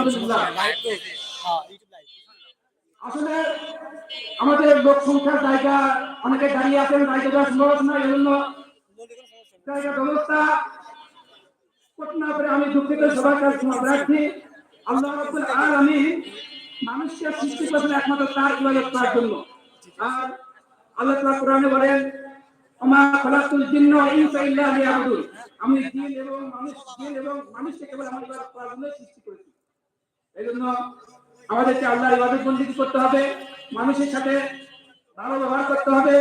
আলহামদুলিল্লাহ। আসলে আমাদের লোক সংখ্যার জায়গা অনেকে দাঁড়িয়ে আছেন দেওয়ার সম্ভব না এই জন্য জায়গা ব্যবস্থা না পারে আমি দুঃখিত সবার কাছে ক্ষমা প্রার্থী। আল্লাহ রাব্বুল আলামিন মানুষকে সৃষ্টি করেছেন একমাত্র তার ইবাদত করার জন্য। আর আল্লাহ তাআলা কোরআনে বলেন আমা খালাকুল জিন্না ওয়াল ইনসা ইল্লা লিয়াবুদুন। আমি জিন এবং মানুষ জিন এবং মানুষকে কেবল আমার ইবাদত করার জন্য সৃষ্টি করেছি। এই জন্য আমাদেরকে আল্লাহর ইবাদত বন্দি করতে হবে, মানুষের সাথে ভালো ব্যবহার করতে হবে,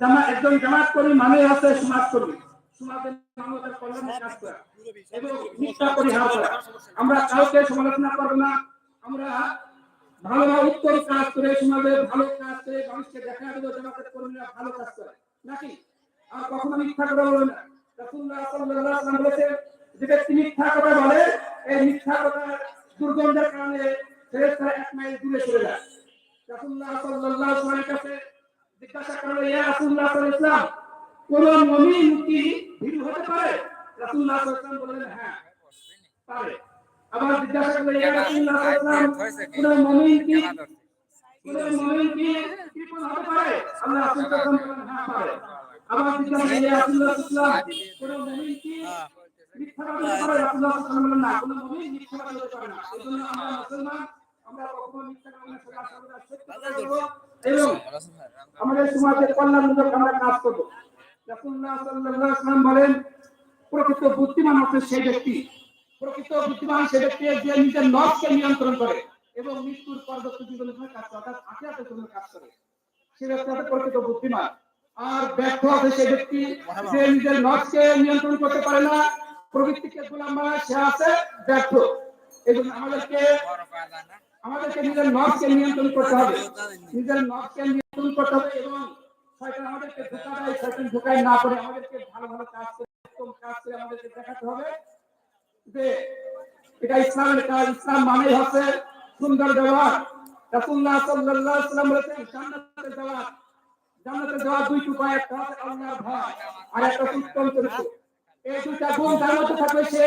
জামা একজন জামাত কর্মী মানে হচ্ছে সমাজ করা। করা। করব আমরা ভালো উত্তর কাজ করে ভালো কাজ করে মানুষকে দেখা ভালো কাজ করে। নাকি? আর যে ব্যক্তি মিথ্যা কথা বলে, এই মিথ্যা কথা দুর্গন্ধের কারণে ফেরেশতারা এক মাইল দূরে চলে যায়। রাসূলুল্লাহ সাল্লাল্লাহু আলাইহি কাছে জিজ্ঞাসা করল, ইয়া রাসূলুল্লাহ সাল্লাল্লাহু আলাইহি কোন মুমিন কি ভীরু হতে পারে? রাসূলুল্লাহ সাল্লাল্লাহু আলাইহি বললেন হ্যাঁ পারে। আবার জিজ্ঞাসা করল, ইয়া রাসূলুল্লাহ সাল্লাল্লাহু আলাইহি কোন মুমিন কি, কোন মুমিন কি কৃপণ হতে পারে? আল্লাহ সাল্লাল্লাহু আলাইহি বললেন হ্যাঁ পারে। আবার জিজ্ঞাসা করল, ইয়া রাসূলুল্লাহ সাল্লাল্লাহু আলাইহি কোন মুমিন কি আমাদের সমাজের কল্যাণমূলক আমরা কাজ করব বলেন প্রকৃত বুদ্ধিমান হচ্ছে সেই ব্যক্তি প্রকৃত বুদ্ধিমান সেই ব্যক্তি যে নিজের নফসকে নিয়ন্ত্রণ করে এবং মৃত্যুর পরবর্তী জীবনের জন্য কাজ করে অর্থাৎ আখিরাতের জন্য কাজ করে সে ব্যক্তি হচ্ছে প্রকৃত বুদ্ধিমান আর ব্যর্থ হবে সেই ব্যক্তি যে নিজের নফসকে নিয়ন্ত্রণ করতে পারে না বানায়, সে আছে ব্যর্থ। এই জন্য আমাদেরকে আমাদেরকে নিজের নফসকে নিয়ন্ত্রণ করতে হবে। নিজের নফসকে নিয়ন্ত্রণ করতে হবে এবং শয়তান আমাদেরকে না করে আমাদেরকে ভালো ভালো হচ্ছে সুন্দর দুই উপায় একটা আর একটা উত্তম চরিত্র। এই দুইটা গুণ যার মধ্যে থাকলে সে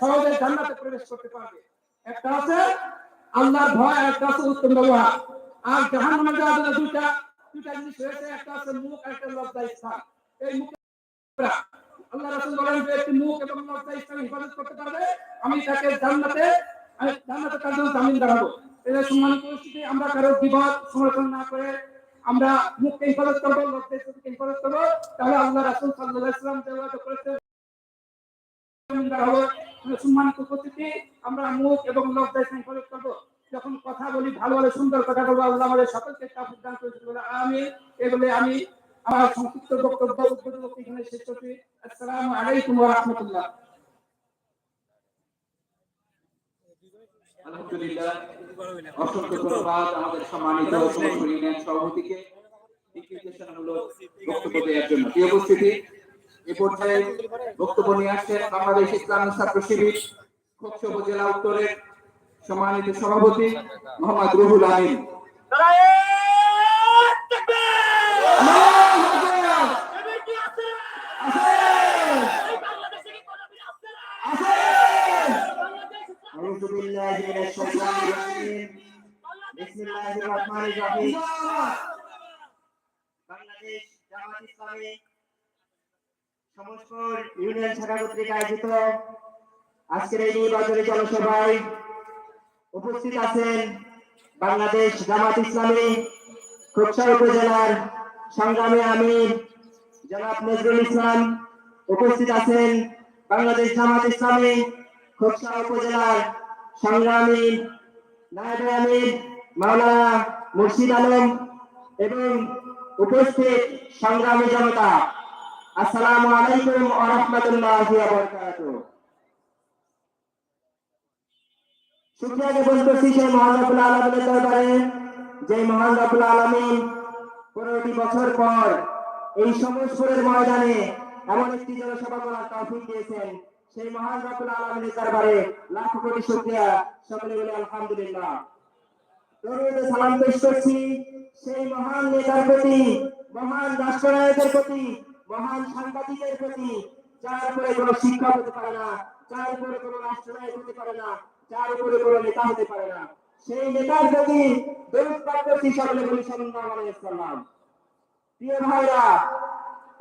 সহজে জান্নাতে প্রবেশ করতে পারবে। একটা আছে আল্লাহর ভয় আর একটা আছে উত্তম ব্যবহার। আর যাওয়ার জন্য দুইটা দুইটা জিনিস একটা আছে মুখ একটা লজ্জা এই মুখ আল্লাহ বলেন যে একটি মুখ এবং লজ্জা হিফাজত করতে পারবে, আমি তাকে জান্নাতে জান্নাতে তার জন্য জামিন দাঁড়াবো। যে সম্মানিত পরিস্থিতি আমরা কারও বিবাদ সমালোচনা না করে আমরা মুখকে হিফাজত করব লজ্জা স্থানকে হিফাজত করব। তাহলে আল্লাহ রাসূল সাল্লাল্লাহু আলাইহি ওয়াসাল্লাম যে ওয়াদা করেছে জামিন দাঁড়াবো সম্মানিত উপস্থিতি, আমরা মুখ এবং লজ্জা স্থান হিফাজত করব। যখন কথা বলি, ভালো ভালো সুন্দর কথা বলব, আল্লাহ আমাদের সকলকে দান করেছে আমি এগুলো আমি আমার সংক্ষিপ্ত বক্তব্য উদ্বোধন এখানে শেষ করছি। আসসালামু আলাইকুম ওয়া রাহমাতুল্লাহ। আলহামদুলিল্লাহ, অসংখ্য ধন্যবাদ আমাদের সম্মানিত সভাপতিকে। বক্তব্য দেওয়ার জন্য। উপস্থিতি এ পর্যায়ে বক্তব্য নিয়ে আসছেন বাংলাদেশ ইসলামী ছাত্র শিবির খোকসা উপজেলা উত্তরের সম্মানিত সভাপতি মোহাম্মদ রুহুল আমিন أعوذ بالله من الشيطان الرجيم بسم الله الرحمن الرحيم বাংলাদেশ জামাত ইসলামী সমস্ত ইউনিয়ন শাখা কর্তৃক আয়োজিত আজকের এই নির্বাচনী জনসভায় উপস্থিত আছেন বাংলাদেশ জামাত ইসলামী, খোকসা উপজেলার সংগ্রামী আমির জনাব নজরুল ইসলাম। উপস্থিত আছেন বাংলাদেশ জামাত ইসলামী, খোকসা উপজেলার সংগ্রামী নায়েব আমির, মাওলানা মুর্শিদ আলম এবং উপস্থিত সংগ্রামী জনতা। আসসালামু আলাইকুম ওয়া রাহমাতুল্লাহি ওয়া বারাকাতুহু। সেই মহান রব্বুল আলামিনের দরবারে যে মহান রব্বুল আলামিন পনেরোটি বছর পর এই সমস্যরের ময়দানে এমন একটি জনসভা করার তৌফিক দিয়েছেন। সেই মহান রব্বুল আলামিনের দরবারে লাখ কোটি শুকরিয়া। সকলে বলে আলহামদুলিল্লাহ। দরুদে সালাম পেশ করছি সেই মহান নেতার প্রতি, মহান রাষ্ট্রনায়কের প্রতি মহান সাংবাদিকের প্রতি যার উপরে কোনো শিক্ষক হতে পারে না, যার উপরে কোনো রাষ্ট্রনায়ক হতে পারে না, যার উপরে কোনো নেতা হতে পারে না, সেই নেতার প্রতি সকলে বলি প্রিয় ভাইরা,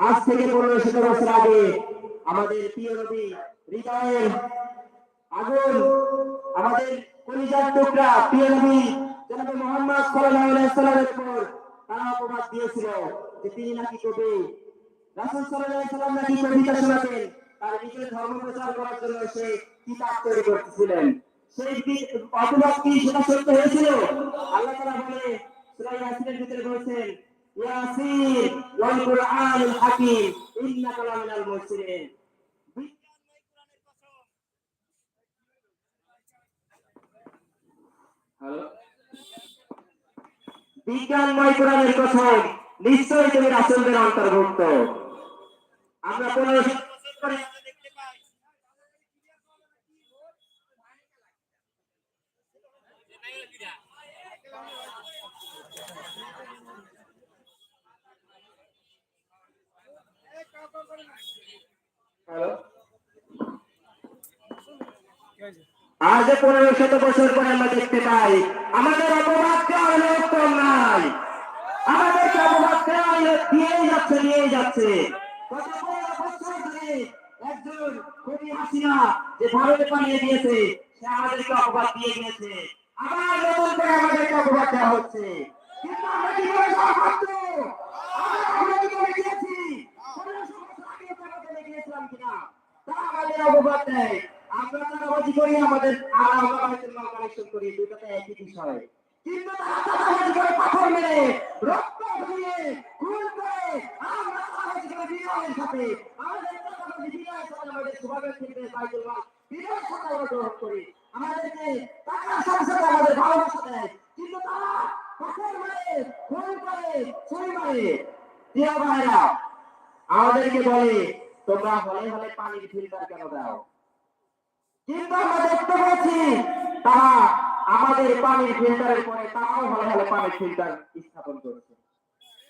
আজ থেকে পনেরো বছর আগে আমাদের প্রিয় নবী হৃদয়ের আগুন, আমাদের কলিজার টুকরা প্রিয় নবী জনাবে মোহাম্মদ উপর তারা অপবাদ দিয়েছিল যে তিনি নাকি কবি। রাসূল সাল্লাল্লাহু আলাইহি নাকি কবিতা তার নিজের ধর্ম প্রচার করার জন্য সে কিতাব তৈরি করতেছিলেন। সেই কি সেটা সত্য হয়েছিল? আল্লাহ তাআলা বলে, সূরা ইয়াসিনের ভিতরে বলেছেন বিজ্ঞানময় কোরআনের কসম নিশ্চয়ই তুমি রাসূলদের অন্তর্ভুক্ত। আমরা পনেরো বছর পরে আমরা দেখতে পাই। হ্যালো? আজ পনেরো শত বছর পরে আমরা দেখতে পাই আমাদের অপবাদ দেওয়ার লোক কম নাই। আমাদেরকে অপবাদ দেওয়ার দিয়েই যাচ্ছে দিয়েই যাচ্ছে। গত পনেরো বছর ধরে একজন কবি হাসিনা যে ভারতে পালিয়ে দিয়েছে সে আমাদেরকে অপবাদ দিয়ে দিয়েছে আবার নতুন করে আমাদেরকে অপবাদ দেওয়া হচ্ছে। কিন্তু আমরা কি করে সমাপ্ত আমরা আমরা কি করে গিয়েছি? তারা আমাদের অপবাদ দেয়। আমরা চাঁদাবাজি করি, আমাদের আর আমরা বাইতুল মাল কালেকশন করি দুটোতে একই বিষয়। কিন্তু তারা চাঁদাবাজি করে পাথর মেরে রক্ত ধুয়ে খুন করে আমাদেরকে আমাদেরকে বলে, তোমরা হলে হলে পানির ফিল্টার কেন দাও? কিন্তু আমরা দেখতে পাচ্ছি, তারা আমাদের পানির ফিল্টারের পরে তারাও হলে হলে পানির ফিল্টার স্থাপন করেছে।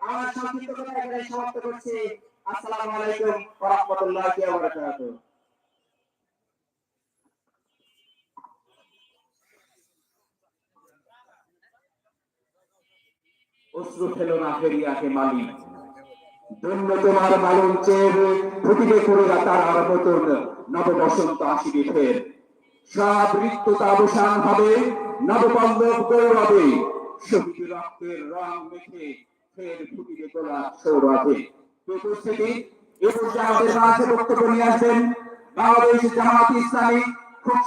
আমার সংক্ষিপ্ত কথা এখানে সমাপ্ত করছি। আসসালামু আলাইকুম ওয়া রাহমাতুল্লাহি ওয়া বারাকাতুহু অশ্রু ফেলো না ফেরিয়াকে মালি ধন্য তোমার মালন চেয়ে ফুটিবে করোনা তার মতন নব বসন্ত আসিবে ফের। সব রিক্ততা অবসান হবে, নবপল্লব গৌরবে। শহীদ রক্তের রং মেখে ফের ফুটিবে গোলাপ সৌরভে উপস্থিতি এ পর্যায়ে আমাদের মাঝে বক্তব্য নিয়ে আসবেন বাংলাদেশ জামাত ইসলামী খুব